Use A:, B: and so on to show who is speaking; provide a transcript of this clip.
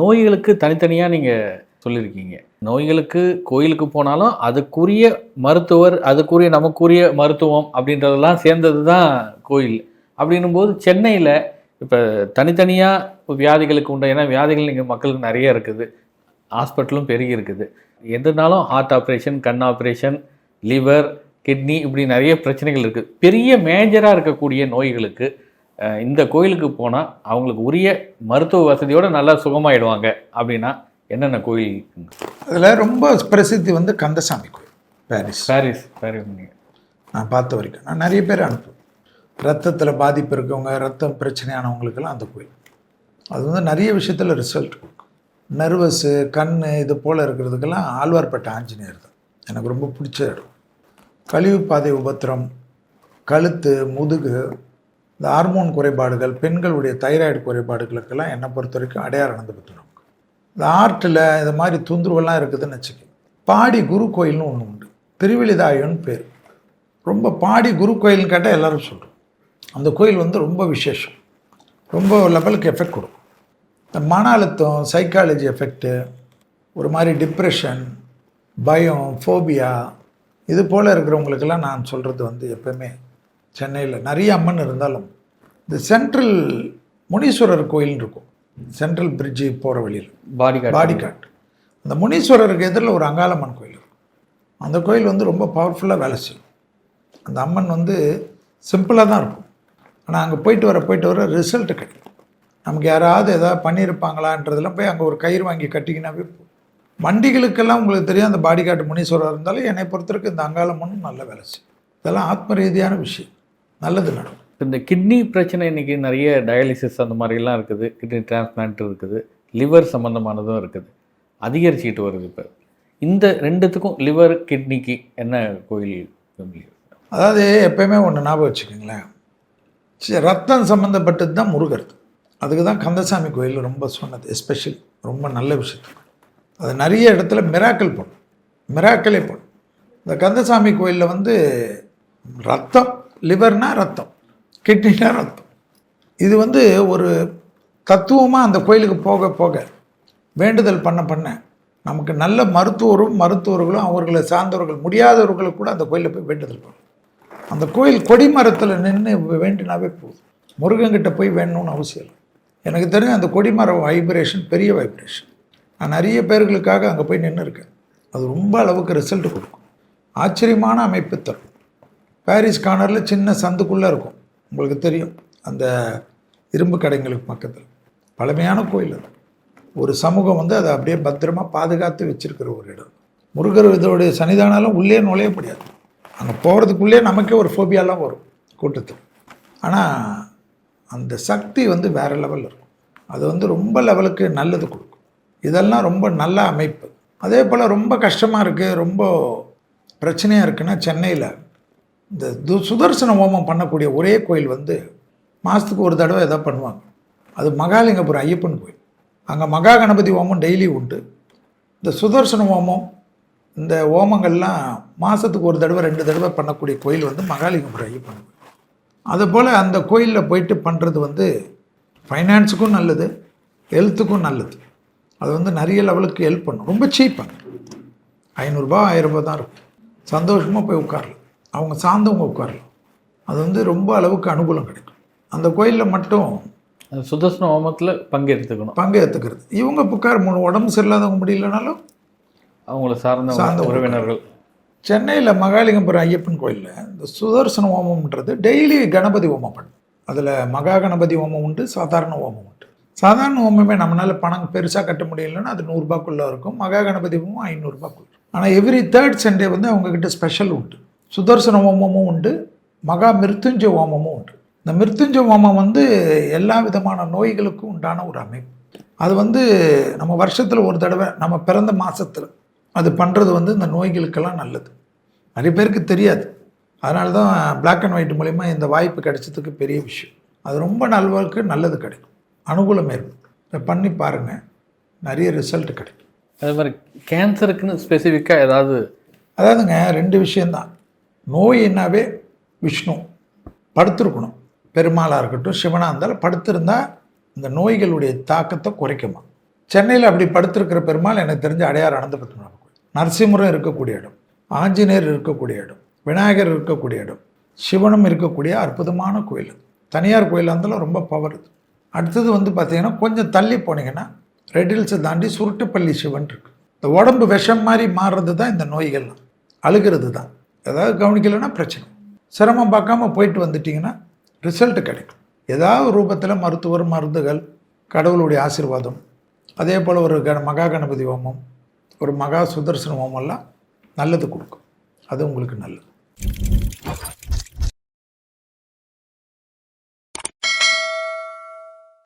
A: நோய்களுக்கு தனித்தனியாக நீங்கள் சொல்லியிருக்கீங்க நோய்களுக்கு கோயிலுக்கு போனாலும் அதுக்குரிய மருத்துவர் அதுக்குரிய நமக்குரிய மருத்துவம் அப்படின்றதெல்லாம் சேர்ந்தது தான் கோயில். அப்படின்னும் போது சென்னையில் இப்போ தனித்தனியாக வியாதிகளுக்கு உண்டு? ஏன்னா வியாதிகள் இங்கே மக்களுக்கு நிறைய இருக்குது. ஹாஸ்பிட்டலும் பெருகி இருக்குது. எதுனாலும் ஹார்ட் ஆப்ரேஷன் கண் ஆப்ரேஷன் லிவர் கிட்னி இப்படி நிறைய பிரச்சனைகள் இருக்குது பெரிய மேஜராக இருக்கக்கூடிய நோய்களுக்கு இந்த கோயிலுக்கு போனால் அவங்களுக்கு உரிய மருத்துவ வசதியோடு நல்லா சுகமாயிடுவாங்க அப்படின்னா என்னென்ன கோயில்?
B: அதில் ரொம்ப பிரசித்தி வந்து கந்தசாமி கோயில் பாரிஸ்.
A: Paris Paris.
B: நான் பார்த்த வரைக்கும். நான் நிறைய பேர் அனுப்புவேன். ரத்தத்தில் பாதிப்பு இருக்கவங்க ரத்தம் பிரச்சனையானவங்களுக்கெல்லாம் அந்த கோயில். அது வந்து நிறைய விஷயத்தில் ரிசல்ட் கொடுக்கும். நர்வஸு கண் இது போல் இருக்கிறதுக்கெல்லாம் ஆழ்வார்பேட்டை ஆஞ்சநேயர் தான். எனக்கு ரொம்ப பிடிச்ச இடம். கழிவு பாதை உபத்திரம் கழுத்து முதுகு இந்த ஹார்மோன் குறைபாடுகள் பெண்களுடைய தைராய்டு குறைபாடுகளுக்கெல்லாம் என்னை பொறுத்த வரைக்கும் அடையாளம் நடந்து நமக்கு இந்த ஆர்ட்டில் இது மாதிரி துந்துருவெல்லாம் இருக்குதுன்னு வச்சுக்க பாடி குரு கோயில்னு ஒன்று உண்டு. திருவிழிதாயுன்னு பேர். ரொம்ப பாடி குரு கோயில்னு கேட்டால் எல்லோரும் சொல்கிறோம் அந்த கோயில் வந்து ரொம்ப விசேஷம். ரொம்ப லெவலுக்கு எஃபெக்ட் கொடுக்கும். இந்த மன அழுத்தம் சைக்காலஜி எஃபெக்ட்டு ஒரு மாதிரி டிப்ரெஷன் பயம் ஃபோபியா இது போல் இருக்கிறவங்களுக்கெல்லாம் நான் சொல்கிறது வந்து எப்போவுமே சென்னையில் நிறைய அம்மன் இருந்தாலும் இந்த சென்ட்ரல் முனீஸ்வரர் கோயில்னு இருக்கும். சென்ட்ரல் பிரிட்ஜு போகிற வழியில்.
A: பாடி கார்டு
B: பாடிகாட் அந்த முனீஸ்வரருக்கு எதிரில் ஒரு அங்காளம்மன் கோயில் இருக்கும். அந்த கோயில் வந்து ரொம்ப பவர்ஃபுல்லாக வேலை செய்யும். அந்த அம்மன் வந்து சிம்பிளாக தான் இருக்கும். ஆனால் அங்கே போயிட்டு வர போயிட்டு வர ரிசல்ட் கிடைக்கும். நமக்கு யாராவது எதாவது பண்ணியிருப்பாங்களான்றதெல்லாம் போய் அங்கே ஒரு கயிறு வாங்கி கட்டிக்கினாவே. வண்டிகளுக்கெல்லாம் உங்களுக்கு தெரியும் அந்த பாடிகாட் முனீஸ்வரர் இருந்தாலும் என்னை பொறுத்தவரைக்கும் இந்த அங்காளம்மனும் நல்ல வேலை செய்யும். இதெல்லாம் ஆத்ம ரீதியான விஷயம். நல்லது நடக்கும்
A: இந்த கிட்னி பிரச்சனை இன்னைக்கு நிறைய டயாலிசிஸ் அந்த மாதிரிலாம் இருக்குது. கிட்னி டிரான்ஸ்பிளான்ட் இருக்குது. லிவர் சம்மந்தமானதும் இருக்குது. அதிகரிச்சுக்கிட்டு வருது இப்போ. இந்த ரெண்டுத்துக்கும் லிவர் கிட்னிக்கு என்ன கோயில்?
B: அதாவது எப்பயுமே ஒன்று ஞாபகம் வச்சுக்கோங்களேன். சி- ரத்தம் சம்மந்தப்பட்டது தான் முருகர். அதுக்கு தான் கந்தசாமி கோயில் ரொம்ப சொன்னது எஸ்பெஷலி ரொம்ப நல்ல விஷயத்துக்கு அது நிறைய இடத்துல மிராக்கல் பண்ணும் மிராக்கலே பண்ணும் இந்த கந்தசாமி கோயிலில் வந்து ரத்தம் லிவர்னா ரத்தம் கிட்னினா ரத்தம். இது வந்து ஒரு தத்துவமாக அந்த கோயிலுக்கு போக போக வேண்டுதல் பண்ண பண்ண நமக்கு நல்ல மருத்துவரும் மருத்துவர்களும் அவர்களை சார்ந்தவர்கள் முடியாதவர்களுக்கு கூட அந்த கோயிலில் போய் வேண்டுதல் பண்ணணும். அந்த கோயில் கொடிமரத்தில் நின்று வேண்டினாவே போதும். முருகன்கிட்ட போய் வேணும்னு அவசியம் இல்லை. எனக்கு தெரிஞ்ச அந்த கொடிமரம் வைப்ரேஷன் பெரிய வைப்ரேஷன் நான் நிறைய பேர்களுக்காக அங்கே போய் நின்று இருக்கேன் அது ரொம்ப அளவுக்கு ரிசல்ட் கொடுக்கும். ஆச்சரியமான அமைப்பு தரும். பாரிஸ் கார்னரில் சின்ன சந்துக்குள்ளே இருக்கும். உங்களுக்கு தெரியும். அந்த இரும்பு கடைங்களுக்கு பக்கத்தில். பழமையான கோயில் அது. ஒரு சமூகம் வந்து அதை அப்படியே பத்திரமா பாதுகாத்து வச்சிருக்கிற ஒரு இடம். முருகர் இதோடைய சன்னிதானாலும் உள்ளே நுழைய முடியாது. அங்கே போகிறதுக்குள்ளே நமக்கே ஒரு ஃபோபியாலாம் வரும் கூட்டத்தில். ஆனால் அந்த சக்தி வந்து வேறு லெவலில் இருக்கும். அது வந்து ரொம்ப லெவலுக்கு நல்லது கொடுக்கும். இதெல்லாம் ரொம்ப நல்ல அமைப்பு. அதே போல் ரொம்ப கஷ்டமாக இருக்குது ரொம்ப பிரச்சனையாக இருக்குன்னா சென்னையில் இந்த து சுதர்சன ஹோமம் பண்ணக்கூடிய ஒரே கோயில் வந்து மாதத்துக்கு ஒரு தடவை எதாவது பண்ணுவாங்க. அது மகாலிங்கபுரம் ஐயப்பன் கோயில். அங்கே மகா கணபதி ஹோமம் டெய்லி உண்டு. இந்த சுதர்சன ஹோமம் இந்த ஹோமங்கள்லாம் மாதத்துக்கு ஒரு தடவை ரெண்டு தடவை பண்ணக்கூடிய கோயில் வந்து மகாலிங்கபுரம் ஐயப்பன் கோயில். அதுபோல் அந்த கோயிலில் போயிட்டு பண்ணுறது வந்து ஃபைனான்ஸுக்கும் நல்லது ஹெல்த்துக்கும் நல்லது. அது வந்து நிறைய லெவலுக்கு ஹெல்ப் பண்ணும். ரொம்ப சீப்பாக ஐநூறுரூபா ஆயிரரூபா தான் இருக்கும். சந்தோஷமாக போய் உட்காரலாம். அவங்க சார்ந்தவங்க உட்காரலாம். அது வந்து ரொம்ப அளவுக்கு அனுகூலம் கிடைக்கும். அந்த கோயிலில் மட்டும்
A: சுதர்சன ஹோமத்தில் பங்கெடுத்துக்கணும்.
B: பங்கேற்றுக்கிறது இவங்க புக்கார் மூணு உடம்பு சரியில்லாதவங்க முடியலனாலும்
A: அவங்கள சார்ந்த
B: சார்ந்த
A: உறவினர்கள்.
B: சென்னையில் மகாலிங்கபுரம் ஐயப்பன் கோயிலில் இந்த சுதர்சன ஹோமம்ன்றது டெய்லி கணபதி ஹோமம் பண்ணும். அதில் மகா கணபதி ஹோமம் உண்டு சாதாரண ஹோமம் உண்டு. சாதாரண ஹோமமே நம்மளால் பணம் பெருசாக கட்ட முடியலன்னா அது நூறுரூபாக்குள்ளே இருக்கும். மகா கணபதி ஹோமம் ஐநூறுரூபாக்குள்ள ஆனால் எவ்ரி தேர்ட் சண்டே வந்து அவங்கக்கிட்ட ஸ்பெஷல் உண்டு. சுதர்சன ஹோமமும் உண்டு மகா மிருத்துஞ்ச ஹோமமும் உண்டு. இந்த மிருத்துஞ்ச ஹோமம் வந்து எல்லா விதமான நோய்களுக்கும் உண்டான ஒரு அமைப்பு. அது வந்து நம்ம வருஷத்தில் ஒரு தடவை நம்ம பிறந்த மாதத்தில் அது பண்ணுறது வந்து இந்த நோய்களுக்கெல்லாம் நல்லது. நிறைய பேருக்கு தெரியாது. அதனால தான் Black அண்ட் ஒயிட் மூலிமா இந்த வாய்ப்பு கிடைச்சதுக்கு பெரிய விஷயம். அது ரொம்ப நல்வாழ்க்கு நல்லது கிடைக்கும். அனுகூலம் ஏற்படும். இதை பண்ணி பாருங்கள் நிறைய ரிசல்ட் கிடைக்கும்.
A: அதே மாதிரி கேன்சருக்குன்னு ஸ்பெசிஃபிக்காக ஏதாவது
B: அதாவதுங்க ரெண்டு விஷயந்தான் நோயினாவே விஷ்ணு. படுத்திருக்கணும். பெருமாளாக இருக்கட்டும் சிவனாக இருந்தாலும் படுத்திருந்தால் இந்த நோய்களுடைய தாக்கத்தை குறைக்குமா? சென்னையில் அப்படி படுத்திருக்கிற பெருமாள் எனக்கு தெரிஞ்ச அடையார் அனந்த பத்மநாப கோயில். நரசிம்மரம் இருக்கக்கூடிய இடம். ஆஞ்சநேயர் இருக்கக்கூடிய இடம். விநாயகர் இருக்கக்கூடிய இடம். சிவனும் இருக்கக்கூடிய அற்புதமான கோயில். தனியார் கோயிலாக இருந்தாலும் ரொம்ப பவர் இது. அடுத்தது வந்து பார்த்தீங்கன்னா கொஞ்சம் தள்ளி போனீங்கன்னா ரெட் ஹில்ஸை தாண்டி சுருட்டுப்பள்ளி சிவன் இருக்கு. இந்த உடம்பு விஷம் மாதிரி மாறுறது தான் இந்த நோய்கள்லாம். அழுகிறது தான் ஏதாவது கவனிக்கலைன்னா பிரச்சனை. சிரமம் பார்க்காம போயிட்டு வந்துட்டிங்கன்னா ரிசல்ட்டு கிடைக்கும். ஏதாவது ரூபத்தில் மருத்துவர் மருந்துகள் கடவுளுடைய ஆசீர்வாதம் அதே போல் ஒரு கண மகா கணபதி ஹோமம் ஒரு மகா சுதர்சன ஹோமம்லாம் நல்லது கொடுக்கும். அது உங்களுக்கு நல்லது.